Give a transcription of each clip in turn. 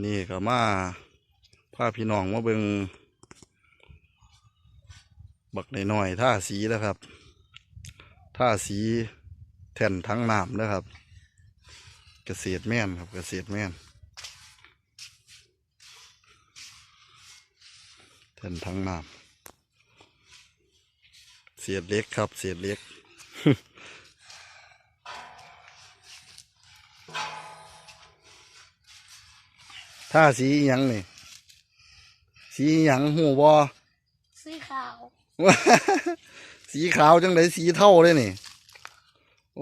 นี่ก็มาพาพี่น้องมาเบิงบักหน่อยๆท่าสีแล้วครับท่าสีแท่นทั้งน้ำนะครับ เกษตรแม่นครับเกษตรแม่นแท่นทั้งน้ำเศษเล็กครับเศษเล็ก ท่าสีอิหยังนี่ สีอิหยังหูบอสีขาว สีขาวจังไดสีเท่าเลยนี่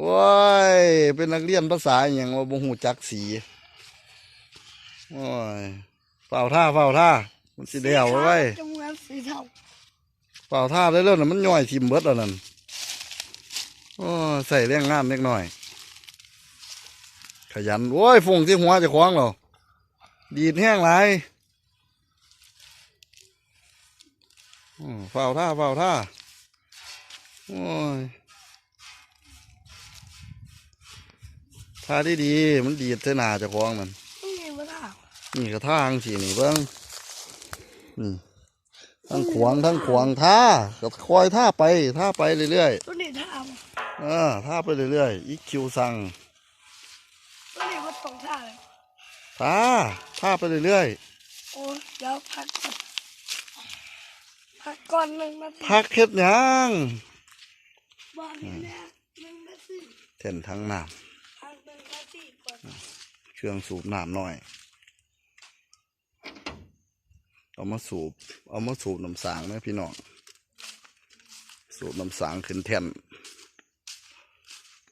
ว้ายเป็นนักเรียนภาษาอหย่างว่าบ่หูจักสีโอ้ยเฝ้าท่าเฝ้าท่า มันสิเดียวไว้จงเวนสีเทาเฝ้าท่าเรื่อยๆน่ะมันย่อยทิมเบิดแล้วนั่นโอ้ยใส่แรงงานเล็กน้อย ขยันโอ้ยฝุ่งที่หัวเจะคว้าของเรา ดีดแห้งหลายอืมเฝ้าท่าเฝ้าท่า โอ้ยท่าดีดีๆมันดีดเส้นหนาเจะคว้าของมัน นี่มาถามนี่ก็ท่าจังสีนี่เบิ้งนี่ทั้งขวางทั้งขวางท่าก็คอยท่าไปท่าไปเรื่อยตัวนี้ถามๆเออท่าไปเรื่อยๆอีคิวสั่ง ท่าท่าไปเรื่อยโอ้ยเดี๋ยวพักก่อนพักก่อนหนึ่งนาทีๆพักเฮ็ดหยังบ้านนี้เนี่ยหนึ่งนาทีเท่นทั้งน้พักหนึ่งนาทีก่อนำเครื่องสูบน้ำหน่อย เอามาสูบ เอามาสูบน้ำสางนะพี่น้องสูบน้ำสางขึ้นแท่น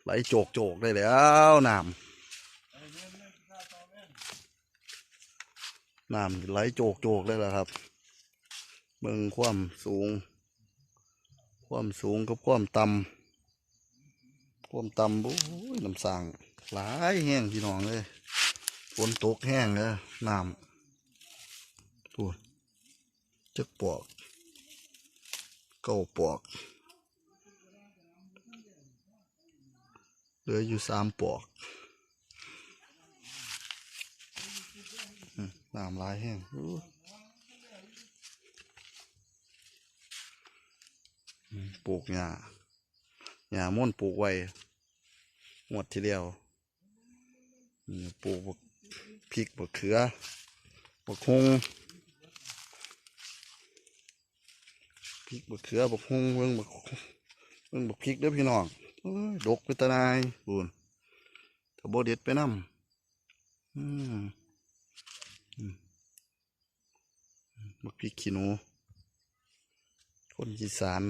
ไหลโจกโจกๆได้แล้วน้ำ น้ำไหลโจกโจกเลยล่ะครับ เบิ่งความสูง ความสูงกับความต่ำความต่ำโอ้ยน้ำสางหลายแห้งพี่น้องเลยฝนตกแห้งเลยน้ำตัวจักปอก เก้าปอกเหลืออยู่สามปอก น้ำลายแห้งอู้ปลูกหญ้าหญ้าม่นปลูกไว้หมดทีเดียวปลูกพริกบักเขือบักฮงพริกบักเขือบักฮงเบิ่งบักเบิ่งบักพริกเด้อพี่น้องดกไปตะนายบุญถ้าบ่เด็ดไปนำอืม บักพริกขี้หนู คนอีสาน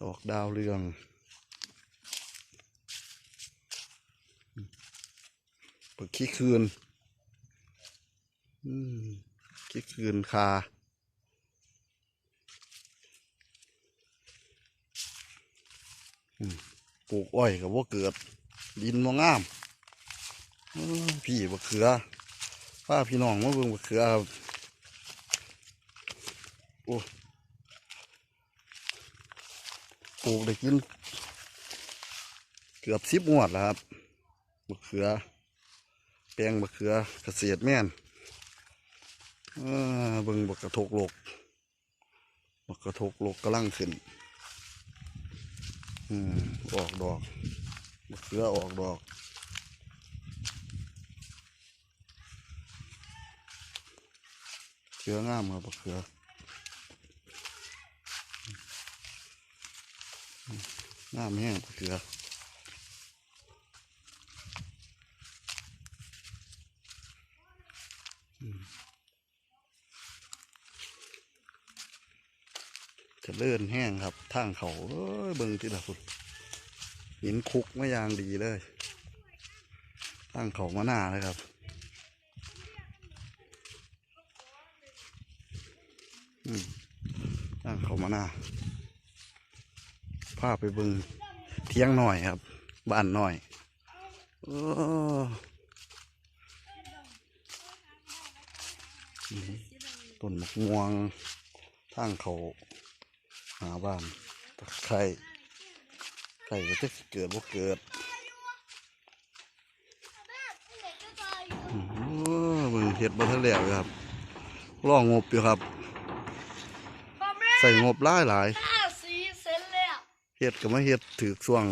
ดอกดาวเรืองอืมบักขี้คืนขี้คืนคาอืม ปลูกอ้อยกับว่าเกิด ดินมองงามพี่บักเขือป้าพี่น้องมาเบิ่งบักเขือครับโอ้ปลูกได้กิน เกือบสิบงวดแล้วครับบักเขือ แปลงบักเขือเกษตรแม่นเบิ่งบักกระทกโลกบักกระทกโลกกำลังขึ้น อืมออกดอกมะเขือออกดอก เขืองามครับมะเขืออืมงามแห้งมะเขืออืม จะเลื่อนแห้งครับทางเขาเอ้ยเบิ่งที่ละคุณหินคุกไม่ยางดีเลยตั้งเขามาหน้าเลยครับอืมตั้งเขามาหน้าพาไปเบึงเที่ยงหน่อยครับ บ้านหน่อยอต้นมะม่วงทางเขา หาบ้านตะไคร้ไก่ก็จะเกิดบ่เกิดอื้อหือมึงเห็ดบ่ทันแล้วอยู่ครับรองบอยู่ครับพ่อแม่ใส่งบหลายหลายห้าสีเสร็จแล้วเฮ็ดก็มาเฮ็ดถือส่วง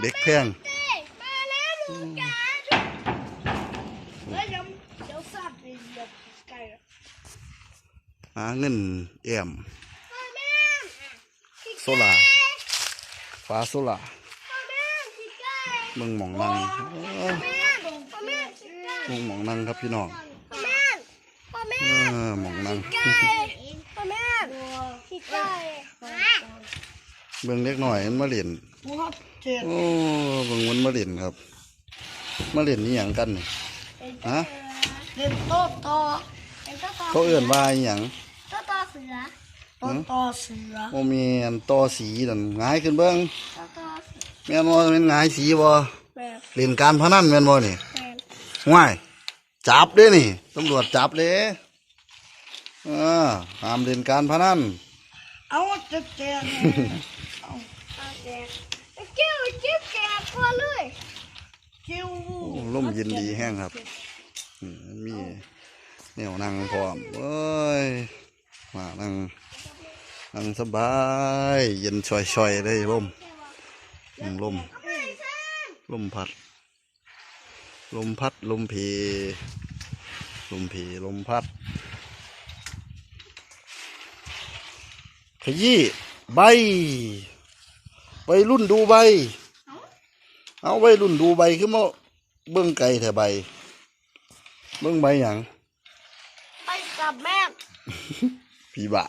เด็กแพงเต้มาแล้วลูกจ๋าแล้วเดี๋ยวเดี๋ยวสับไปเดี๋ยวไก่อะหาเงินแอมพ่อแม่ โซล่าฟ้าโซล่าพ่อแม่พี่ไก่เบิ่งหมองนั่งโอ้ยแม่พ่อแม่พี่ไก่เบิ่งหมองนั่งครับพี่น้องพ่อแม่พ่อแม่เออหมองนั่งไก่พ่อแม่พี่ไก่เบิ่งเล็กหน่อยมันมาเล่นบัวเจ็ดโอ้เบิ่งมันมาเล่นครับมาเล่นนี่หยังกันนี่ฮะเล่นโต๊ะต่อเล่นโต๊ะต่อเขาเอื่นว่าอหยังโต๊ะต่อเสือโต๊ะต่อเสือโมมีอันต่อสีนั่นหงายขึ้นเบิ่งโต๊ะต่อเสือแม่นบ่แม่นหงายสีบ่แม่เล่นการพนันแม่นบ่นี่แม่ว้ายจับเด้นี่ตำรวจจับเด้เออห้ามเล่นการพนันเอาจะแกงเอาเอาแกงจิ้วจิ้วแกงตัวเลยจิ้วโอ้ลมเย็นดีแห้งครับอืมมีแนวนั่งพร้อมเอ้ย มานั่งนั่งสบาย เย็นช่อยๆเลยลมอืมลมลมพัด ลมพัดลมเพลมเพลมพัด ขยี้ใบใบรุ่นดูใบ เอาใบรุ่นดูใบขึ้นมาเบิ้องไก่แถใบ เบิ้องใบหยังไปกับแม่ ผีบ่า